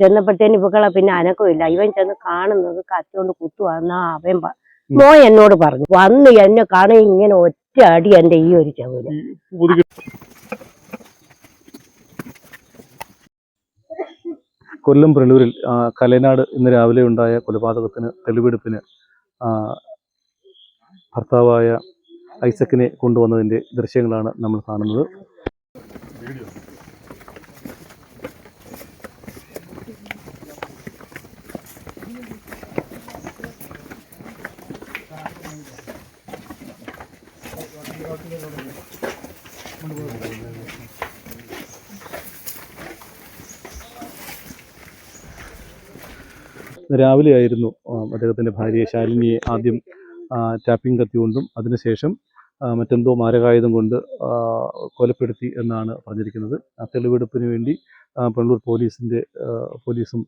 ചെന്നപ്പോഴത്തേന് ഇവകളെ പിന്നെ അനക്കമില്ല ഇവൻ ചെന്ന് കാണുന്നത് കത്തോണ്ട് കുത്തുവാന്നാ അവൻ മോ എന്നോട് പറഞ്ഞു. വന്ന് എന്നെ കാണി ഇങ്ങനെ ഒറ്റ അടി എന്റെ ഈ ഒരു ചവിൽ. കൊല്ലം പ്രളൂരിൽ കലനാട് ഇന്ന് രാവിലെ ഉണ്ടായ കൊലപാതകത്തിന് തെളിവെടുപ്പിന് ആ, ഭർത്താവായ ഐസക്കിനെ കൊണ്ടുവന്നതിന്റെ ദൃശ്യങ്ങളാണ് നമ്മൾ കാണുന്നത്. രാവിലെ ആയിരുന്നു ആ, അദ്ദേഹത്തിന്റെ ഭാര്യയെ ശാലിനിയെ ആദ്യം ടാപ്പിംഗ് കത്തി കൊണ്ടും അതിനുശേഷം മറ്റെന്തോ മാരകായുധം കൊണ്ട് കൊലപ്പെടുത്തി എന്നാണ് പറഞ്ഞിരിക്കുന്നത്. ആ തെളിവെടുപ്പിന് വേണ്ടി പെണ്ണൂർ പോലീസിന്റെ പോലീസും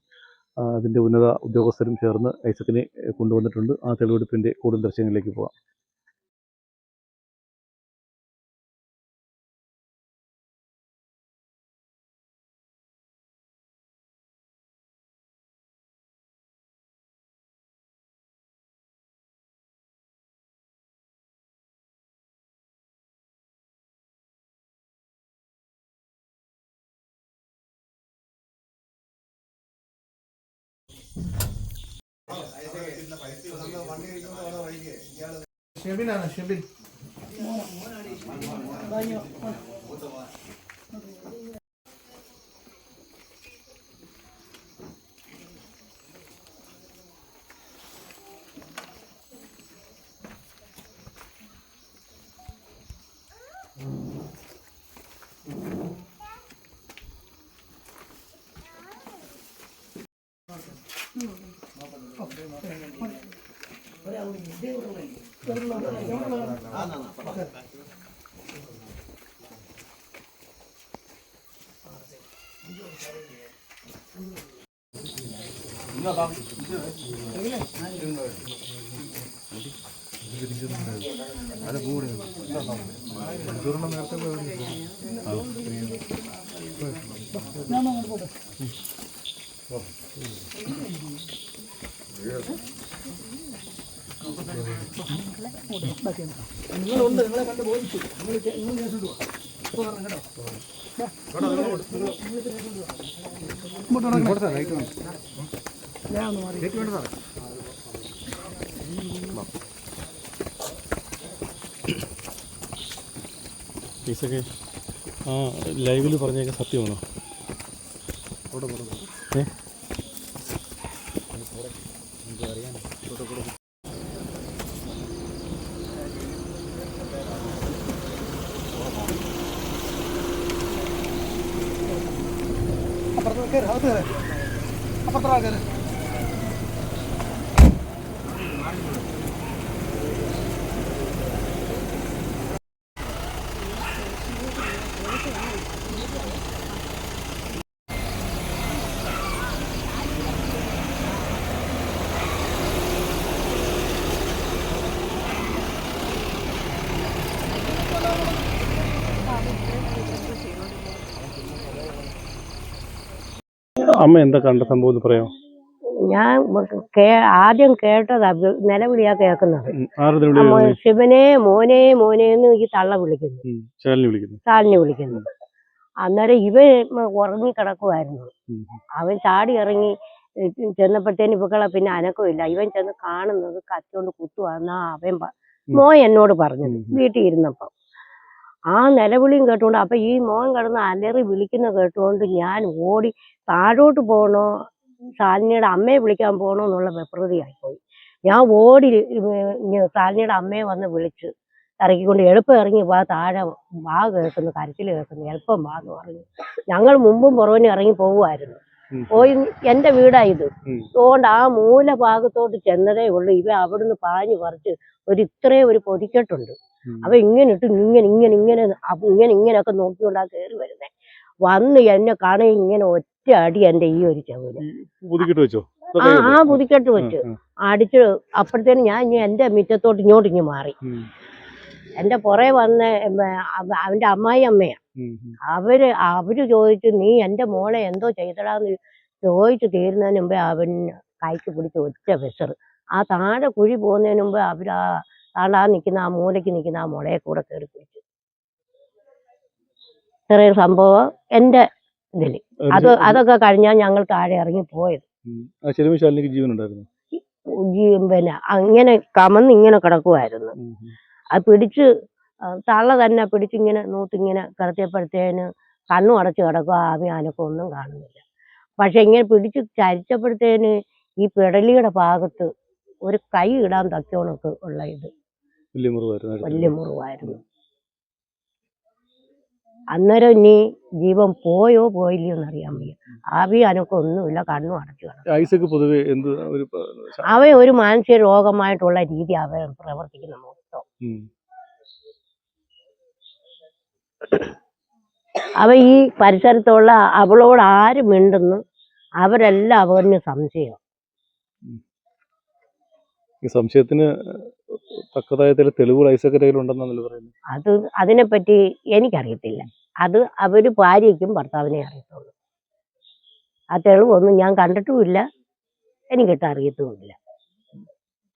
അതിന്റെ ഉന്നത ഉദ്യോഗസ്ഥരും ചേർന്ന് ഐസക്കിനെ കൊണ്ടുവന്നിട്ടുണ്ട്. ആ തെളിവെടുപ്പിന്റെ കൂടുതൽ ദൃശ്യങ്ങളിലേക്ക് പോകാം. ഷെബിനാണ് ഷെബിൻ. അത് കൂടെ ദുർണം നേരത്തെ നിങ്ങളുണ്ട് നിങ്ങളെ ബോധിച്ചു ഐസക്കെ ആ ലൈവിൽ പറഞ്ഞേക്കെ സത്യമാണോ? ഏ അപ്പുറത്ത് കയറി അകത്ത് കയറി അമ്മ എന്താ കണ്ട സംഭവം എന്ന് ഞാൻ ആദ്യം കേട്ടത് നിലവിളിയാ കേൾക്കുന്നത്. ശിവനെ മോനെ മോനെ എന്ന് ഈ തള്ള വിളിക്കുന്നു. ഉം, വിളിക്കുന്നു. അന്നേരം ഇവൻ ഉറങ്ങി കിടക്കുമായിരുന്നു അവൻ ചാടി ഇറങ്ങി ചെന്നപ്പോഴത്തേന് ഇവകളെ പിന്നെ അനക്കമില്ല ഇവൻ ചെന്ന് കാണുന്നത് കത്തിയോണ്ട് കുത്തുവാന്നാ അവൻ മോ എന്നോട് പറഞ്ഞത് വീട്ടിൽ ഇരുന്നപ്പം. ആ നിലവിളിയും കേട്ടുകൊണ്ട് അപ്പൊ ഈ മോൻ കിടന്ന് അലറി വിളിക്കുന്ന കേട്ടുകൊണ്ട് ഞാൻ ഓടി താഴോട്ട് പോകണോ സാലിനിയുടെ അമ്മയെ വിളിക്കാൻ പോകണോ എന്നുള്ള വിപ്രതിയായിപ്പോയി ഞാൻ ഓടി സാലിനിയുടെ അമ്മയെ വന്ന് വിളിച്ച് ഇറക്കിക്കൊണ്ട് എളുപ്പം ഇറങ്ങി വാ താഴെ വാ കേൾക്കുന്നു കരച്ചിൽ കേൾക്കുന്നു എളുപ്പം വാ എന്ന് പറഞ്ഞു ഞങ്ങൾ മുമ്പും പുറവിനും ഇറങ്ങി പോവുമായിരുന്നു. പോയി എന്റെ വീടാ ഇത്. അതുകൊണ്ട് ആ മൂല ഭാഗത്തോട്ട് ചെന്നതേ ഉള്ളൂ. ഇവ അവിടുന്ന് പാഞ്ഞു പറിച്ച് ഒരു ഇത്രയും ഒരു പൊതിക്കെട്ടുണ്ട്. അവ ഇങ്ങനെ ഇട്ട് ഇങ്ങനെ ഇങ്ങനെ ഇങ്ങനെ ഇങ്ങനെ ഇങ്ങനെയൊക്കെ നോക്കിക്കൊണ്ടാ കയറി വരുന്നേ. വന്ന് എന്നെ കാണി ഇങ്ങനെ ഒറ്റ അടി എന്റെ ഈ ഒരു ചവിൽ. വെച്ചോ? ആ ആ പുതിക്കെട്ട് വെച്ച്. അടിച്ച് അപ്പോഴത്തേനും ഞാൻ ഇനി എന്റെ മുറ്റത്തോട്ട് ഇങ്ങോട്ട് ഇങ്ങ് മാറി. എന്റെ പുറകെ വന്ന അവന്റെ അമ്മായി അമ്മയാ. അവർ അവർ ചോദിച്ചു നീ എന്റെ മോളെ എന്തോ ചെയ്തടാന്ന് ചോദിച്ചു തീരുന്നതിന് മുമ്പേ അവൻ കൈക്ക് പിടിച്ച് ഒറ്റ വിസറ്. ആ താഴെ കുഴി പോകുന്നതിന് മുമ്പ് അവർ ആ താണ്ടാ നിൽക്കുന്ന ആ മൂലയ്ക്ക് നിൽക്കുന്ന ആ മുളയെ കൂടെ കയറി പിടിച്ചു. ചെറിയൊരു സംഭവം എന്റെ ഇതിൽ അത് അതൊക്കെ കഴിഞ്ഞാൽ ഞങ്ങൾ താഴെ ഇറങ്ങി പോയത്. ജീവനുണ്ടായിരുന്നു. പിന്നെ അങ്ങനെ കമന്ന് ഇങ്ങനെ കിടക്കുമായിരുന്നു അത് പിടിച്ച് തള്ള തന്നെ പിടിച്ചിങ്ങനെ നൂത്തിങ്ങനെ കിടത്തിയപ്പോഴത്തേന് കണ്ണും അടച്ച് കിടക്കുക ആവി അനക്കം ഒന്നും കാണുന്നില്ല. പക്ഷെ ഇങ്ങനെ പിടിച്ച് ചരിച്ചപ്പോഴത്തേന് ഈ പിടലിയുടെ ഭാഗത്ത് ഒരു കൈ ഇടാൻ തക്കോണക്ക് ഉള്ള ഇത്. വലിയ മുറിവായിരുന്നു അന്നേരം ഇനി ജീവൻ പോയോ പോയില്ലയോ എന്നറിയാൻ വയ്യ. ആവി അനക്കം ഒന്നുമില്ല കണ്ണും അടച്ചു കിടക്കും. അവൻ ഒരു മാനസിക രോഗമായിട്ടുള്ള രീതി അവൻ പ്രവർത്തിക്കുന്ന. അവ ഈ പരിസരത്തുള്ള അവളോട് ആര് മിണ്ടുന്നു? അവരെല്ലാം അവന് സംശയം. ഈ സംശയത്തിന് തക്കതായ ചില തെളിവുകൾ ഐസക്കിന്റെ കയ്യിലുണ്ടെന്നാണല്ലോ പറയുന്നത്. അത് അതിനെപ്പറ്റി എനിക്കറിയത്തില്ല. അത് അവർ ഭാര്യയ്ക്കും ഭർത്താവിനെ അറിയത്തുള്ളൂ. ആ തെളിവൊന്നും ഞാൻ കണ്ടിട്ടുമില്ല. എനിക്കിട്ട് അറിയത്തുമില്ല